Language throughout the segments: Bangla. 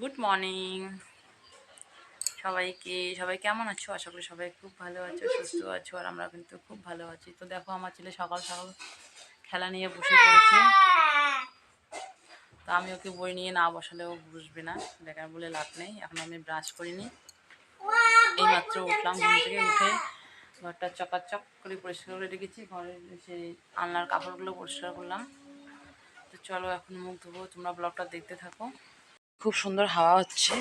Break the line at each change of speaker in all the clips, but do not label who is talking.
গুড মর্নিং সবাইকে সবাই কেমন আছো? আশা করি সবাই খুব ভালো আছো সুস্থ আছো। আর আমরা কিন্তু খুব ভালো আছি। তো দেখো আমার ছেলে সকাল সকাল খেলা নিয়ে বসে পড়েছে। তো আমি ওকে বই নিয়ে না বসালেও বুঝবে না। দেখার বলে লাভ নেই। এখন আমি ব্রাশ করিনি। এইমাত্র উঠলাম ঘুম থেকে উঠে ঘরটা চকাচক করে পরিষ্কার করে রেখেছি। ঘরের সেই আলনার কাপড়গুলো পরিষ্কার করলাম। তো চলো এখন মুখ ধোবো। তোমরা ব্লগটা দেখতে থাকো। খুব সুন্দর হাওয়া হচ্ছে।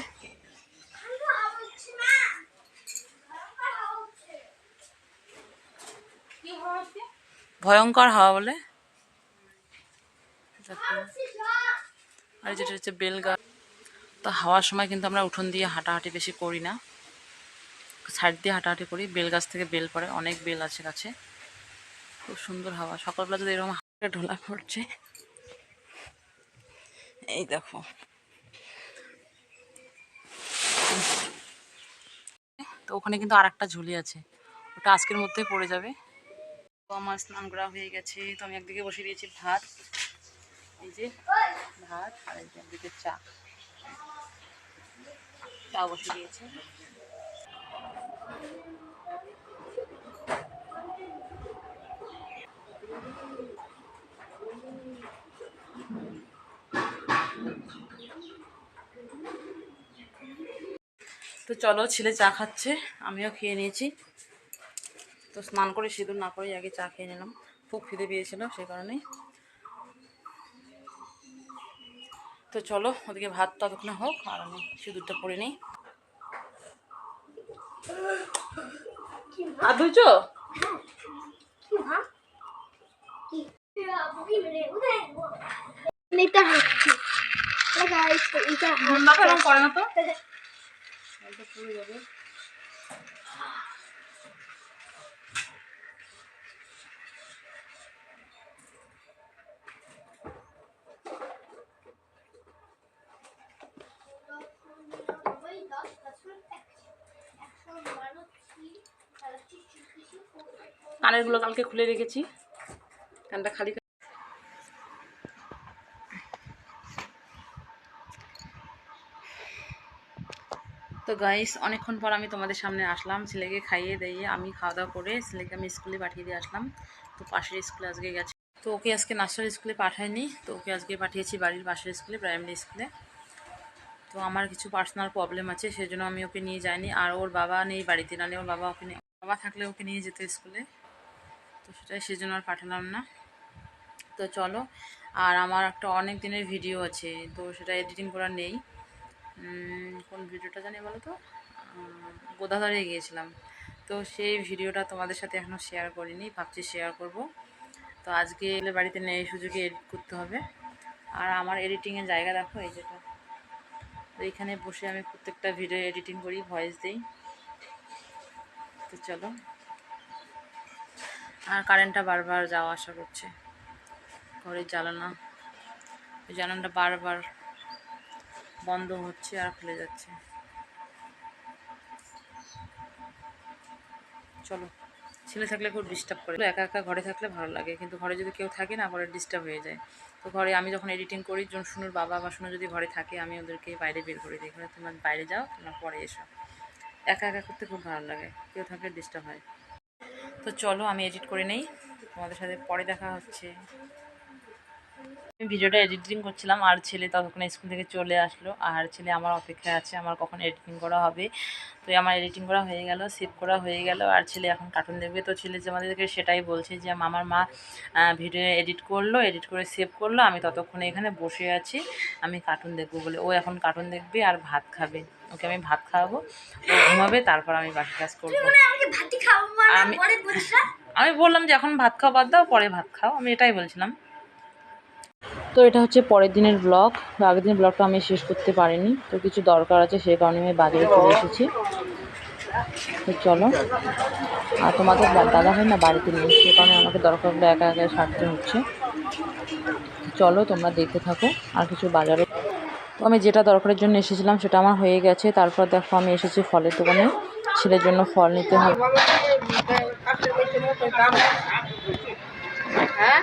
ভয়ঙ্কর হাওয়া বলে? আর যেটা হচ্ছে বেলগাছ তো হাওয়ার সময় কিন্তু আমরা উঠোন দিয়ে হাঁটাহাঁটি বেশি করি না। সাইড দিয়ে হাঁটাহাঁটি করি। বেল গাছ থেকে বেল পড়ে। অনেক বেল আছে গাছে। খুব সুন্দর হাওয়া। সকালবেলা যদি এরকম হাওয়া ঢোলা পড়ছে। এই দেখো। তো ওখানে কিন্তু আর একটা ঝুলি আছে। ওটা আজকের মধ্যে পড়ে যাবে। তো আমার স্নান করা হয়ে গেছে। তো আমি একদিকে বসে দিয়েছি ভাত। এই যে ভাত আর একদিকে চা। চা বসিয়ে দিয়েছি। চলো ছেলে চা খাচ্ছে আমিও খেয়ে নিয়েছি। তো স্নান করে সিঁদুর না করে আগে চা খেয়ে নিলাম। খুব খিদে পেয়েছিল সেই কারণেই। তো চলো ওদিকে ভাত ততক্ষণে হোক আর আমি সিঁদুরটা পরে নিই। হাত ধুইছো? করে না তো? জলটা পুড়ে যাবে। কানেরগুলো কালকে খুলে রেখেছি। কানটা খালি তো গাইস অনেকক্ষণ পর আমি তোমাদের সামনে আসলাম, ছেলেকে খাইয়ে দিয়ে আমি খাওয়া দাওয়া করে ছেলেকে আমি স্কুলে পাঠিয়ে দিয়ে আসলাম। তো পাশের স্কুলে আজকে গেছে। তো ওকে আজকে নার্সারি স্কুলে পাঠায়নি তো ওকে আজকে পাঠিয়েছি বাড়ির পাশের স্কুলে প্রাইমারি স্কুলে। তো আমার কিছু পার্সোনাল প্রবলেম আছে, সেজন্য আমি ওকে নিয়ে যাইনি, আর ওর বাবা নেই বাড়িতে নালে ওর বাবা ওকে বাবা থাকলে ওকে নিয়ে যেত স্কুলে। তো সেটাই সেজন্য আর পাঠালাম না। তো চলো, আর আমার একটা অনেক দিনের ভিডিও আছে, তো সেটা এডিটিং করা নেই। কোন ভিডিওটা জানি বলো তো গোদাধরে গিয়েছিলাম। তো সেই ভিডিওটা তোমাদের সাথে এখনও শেয়ার করিনি, ভাবছি শেয়ার করব। তো আজকে এলে বাড়িতে নেই সুযোগে এডিট করতে হবে। আর আমার এডিটিংয়ের জায়গা দেখো, এই যেটা। তো এইখানে বসে আমি প্রত্যেকটা ভিডিও এডিটিং করি ভয়েস দিই। তো চলো। আর কারেন্টটা বারবার যাওয়া আসা করছে। ঘরের জ্বালানা। ওই জ্বালানাটা বারবার বন্ধ হচ্ছে আর খুলে যাচ্ছে। চলো, ছেলে থাকলে খুব ডিস্টার্ব করে। একা একা ঘরে থাকলে ভালো লাগে, কিন্তু ঘরে যদি কেউ থাকে না ঘরে ডিস্টার্ব হয়ে যায়। তো ঘরে আমি যখন এডিটিং করি যখন শুনুর বাবা বা শুনু যদি ঘরে থাকে, আমি ওদেরকে বাইরে বের করে দিই। ঘরে তোমরা বাইরে যাও, তোমরা পরে এসো। একা একা করতে খুব ভালো লাগে, কেউ থাকলে ডিস্টার্ব হয়। তো চলো, আমি এডিট করে নেই। তোমাদের সাথে পরে দেখা হচ্ছে। আমি ভিডিওটা এডিটিং করছিলাম আর ছেলে ততক্ষণ স্কুল থেকে চলে আসলো। আর ছেলে আমার অপেক্ষায় আছে আমার কখন এডিটিং করা হবে। তো আমার এডিটিং করা হয়ে গেল সেভ করা হয়ে গেল আর ছেলে এখন কার্টুন দেখবে। তো ছেলে যে আমাদেরকে সেটাই বলছে যে আমার মা ভিডিও এডিট করল এডিট করে সেভ করল আমি ততক্ষণে এখানে বসে আছি আমি কার্টুন দেখব বলে। ও এখন কার্টুন দেখবে আর ভাত খাবে। ওকে আমি ভাত খাওয়াবো ও ঘুমাবে তারপর আমি বাকি কাজ করব। আমি- আমি বললাম যে এখন ভাত খাওয়া বাদ দাও পরে ভাত খাও। আমি এটাই বলছিলাম। তো এটা হচ্ছে পরের দিনের ব্লগ আগের দিনের ব্লগটা আমি শেষ করতে পারিনি। তো কিছু দরকার আছে সেই কারণে আমি বাজারে চলে এসেছি। তো চলো। আর তোমাদের দাদা হয় না বাড়িতে নেই সে কারণে আমাকে দরকারগুলো একা একা সারতে হচ্ছে। চলো, তোমরা দেখতে থাকো। আর কিছু বাজারে তো আমি যেটা দরকারের জন্য এসেছিলাম সেটা আমার হয়ে গেছে। তারপর দেখো, আমি এসেছি ফলের দোকানে। ছেলের জন্য ফল নিতে হবে।
হ্যাঁ?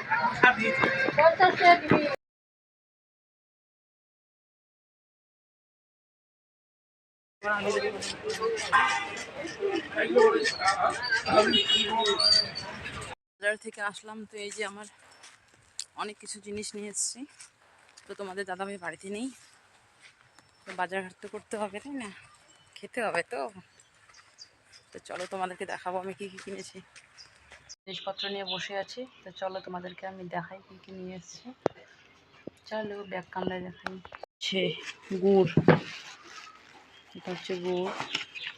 বাজার থেকে আসলাম তো এই যে আমার অনেক কিছু জিনিস নিয়ে এসেছি। তো তোমাদের দাদা দাদাভাই বাড়িতে নেই। তো বাজার ঘাট তো করতে হবে, তাই না? খেতে হবে তো। তো চলো তোমাদেরকে দেখাবো আমি কী কী কিনেছি। জিনিসপত্র নিয়ে বসে আছি। তো চলো তোমাদেরকে আমি দেখাই কী কী নিয়ে এসেছি। চলো ব্যাগ কামড়ায় দেখাই। গুড়। এটা হচ্ছে গুড়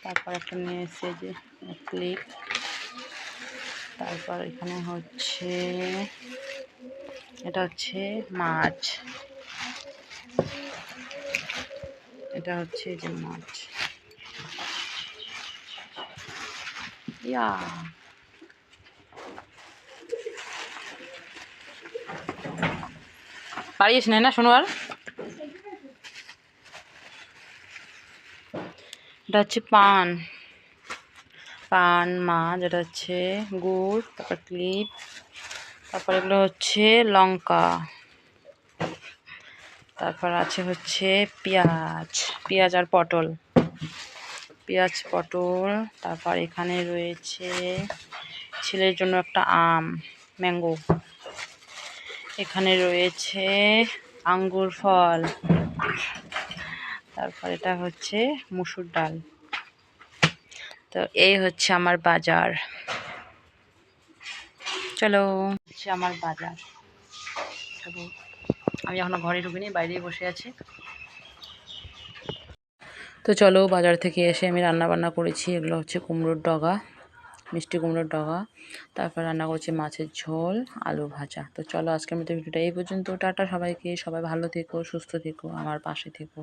তারপর একটা নিয়ে এসেছে যে ক্লিপ তারপর এখানে হচ্ছে, এটা হচ্ছে মাছ। এটা হচ্ছে যে মাছ। ইয়া। পারিস না না শোনোয়ার এটা হচ্ছে পান। পান মাছ এটা হচ্ছে গুড়, তারপর ক্লিপ, তারপর এগুলো হচ্ছে লঙ্কা। তারপর আছে হচ্ছে পেঁয়াজ পেঁয়াজ আর পটল। পেঁয়াজ, পটল, তারপর এখানে রয়েছে ছেলের জন্য একটা আম, ম্যাঙ্গো। এখানে রয়েছে আঙ্গুর ফল। তারপর এটা হচ্ছে মুসুর ডাল। তো এই হচ্ছে আমার বাজার। চলো। হচ্ছে আমার বাজার। আমি এখনও ঘরে ঢুকিনি, বাইরেই বসে আছি। তো চলো বাজার থেকে এসে আমি রান্না বান্না করেছি। এগুলো হচ্ছে কুমড়োর ডগা, মিষ্টি কুমড়োর ডগা। তারপর রান্না করেছি মাছের ঝোল, আলু ভাজা। তো চলো আজকের মতো ভিডিওটা এই পর্যন্ত। টাটা সবাইকে। সবাই ভালো থেকো, সুস্থ থেকো, আমার পাশে থেকো।